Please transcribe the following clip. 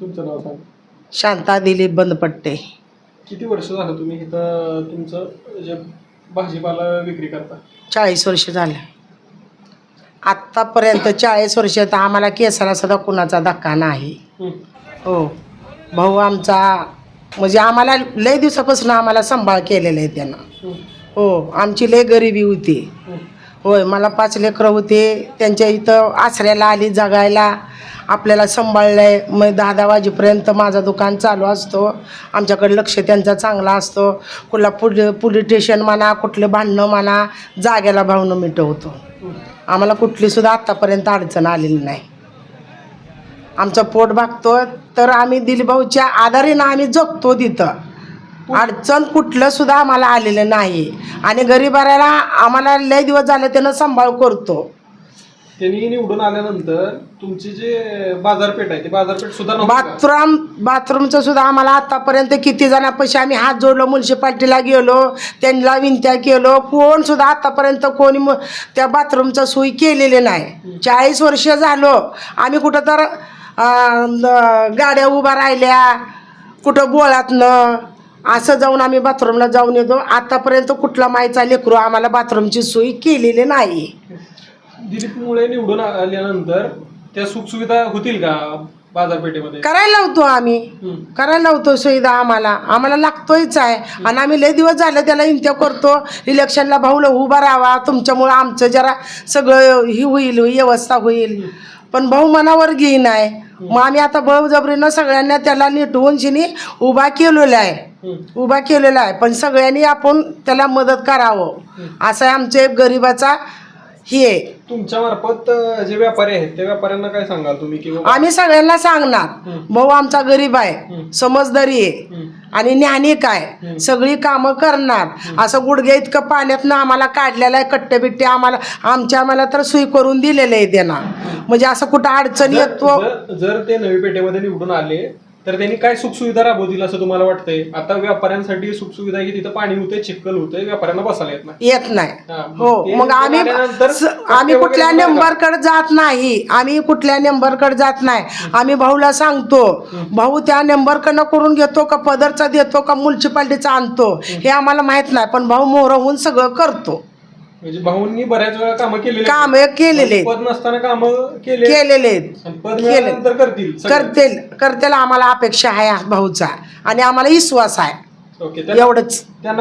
तुमचं नाव सांग. शांता दिलीप बंदपट्टे. किती वर्ष झालं तुम्ही इथं तुमचं जे भाजीपाला विक्री करता? चाळीस वर्ष झालं. आत्तापर्यंत चाळीस वर्ष तर आम्हाला केसाला सुद्धा कुणाचा धक्का नाही. हं. हो. भाऊ आमचा म्हणजे आम्हाला लय दिवसापासून आम्हाला सांभाळ केलेला आहे त्यानं. हं. हो आमची लय गरिबी होती. हं. होय मला पाच लेकरं होते. त्यांच्या इथं आसऱ्याला आली जगायला. आपल्याला सांभाळलं आहे मग दहा दहा वाजेपर्यंत माझं दुकान चालू असतो. आमच्याकडे लक्ष त्यांचा चांगला असतो. कुठला पुल पोलीस स्टेशन म्हणा कुठले भांडणं म्हणा जाग्याला भावनं मिटवतो. आम्हाला कुठलीसुद्धा आत्तापर्यंत अडचण आलेली नाही. आमचं पोट भागतो तर आम्ही दिलीभाऊच्या आधारीनं आम्ही जगतो तिथं. अडचण कुठलं सुद्धा आम्हाला आलेलं नाही. आणि गरीबाऱ्याला आम्हाला लय दिवस झाले त्यानं सांभाळ करतो. त्यांनी निवडून आल्यानंतर तुमची जे बाजारपेठ आहे ती बाजारपेठ सुद्धा नव्हती का? बाथरूम बाथरूमचं सुद्धा आम्हाला आतापर्यंत किती जणांपाशी आम्ही हात जोडलो म्युन्सिपाल्टीला गेलो त्यांना विनत्या केलो कोण सुद्धा आतापर्यंत कोणी म- त्या बाथरूमचं सोयी केलेली नाही. चाळीस वर्ष झालो आम्ही कुठं तर अं, न- गाड्या उभा राहिल्या कुठं बोळातनं असं जाऊन आम्ही बाथरूमला जाऊन येतो. आतापर्यंत कुठला माईचा लेकरू आम्हाला बाथरूमची सोयी केलेली नाही. दिलीप मुळे निवडून आल्यानंतर त्या सुखसुविधा होतील का बाजारपेठेमध्ये? करायला लावतो आम्ही. करायला लावतो सुविधा आम्हाला. आम्हाला लागतोयच आहे. आणि आम्ही लय दिवस झाले त्याला इंत्या करतो. इलेक्शनला भाऊला उभा राहावा. तुमच्यामुळं आमचं जरा सगळं ही होईल व्यवस्था होईल. पण भाऊ मनावर घेईन आहे. मग आम्ही आता बळजबरीनं सगळ्यांना त्याला निटवून शिनी उभा केलेला आहे. उभा केलेला आहे. पण सगळ्यांनी आपण त्याला मदत करावं. असं आहे आमचे गरिबाचा हे. आहे तुमच्या मार्फत अं, जे व्यापारी आहेत त्या व्यापाऱ्यांना काय सांगाल तुम्ही? की बाबा आम्ही सगळ्यांना सांगणार. हं. भाऊ आमचा गरीब आहे हं. समजदारी आहे हं. आणि ज्ञानिक आहे सगळी कामं करणार. असं गुडघे इतकं पाण्यातनं आम्हाला काढलेलं आहे कट्टे बिट्टे आम्हाला आमच्या आम्हाला तर सोयी करून दिलेलं आहे त्यांना. म्हणजे असं कुठं अडचण जर येतो जर- जर ते नवी पेठेमध्ये निवडून आले तर त्यांनी काय सुखसुविधा राबवतील असं तुम्हाला वाटतंय? आता व्यापाऱ्यांसाठी सुखसुविधा की तिथं पाणी होतंय चिखल होतंय व्यापाऱ्यांना बसायला येत नाही. येत नाही. हा, हो ते मग आम्ही आल्यानंतर स- आम्ही वगैरे कुठल्या? नंबरकडे जात नाही. आम्ही कुठल्या नंबरकडे जात नाही. आम्ही भाऊला सांगतो भाऊ त्या नंबरकडनं करून घेतो का पदरचा देतो का म्युन्सिपाल्टीचा आणतो? हे आम्हाला माहीत नाही पण भाऊ मोहर होऊन सगळं करतो. म्हणजे भाऊंनी बऱ्याच वेळा कामं केलेली. काम केलेले आहेत. पद नसताना कामं केले केलेले आहेत. आणि पद मिळाल्यानंतर करतील सगळे. करतील. करतील. आम्हाला अपेक्षा आहे भाऊचा. आणि आम्हाला विश्वास आहे. ओके एवढंच. त्यांना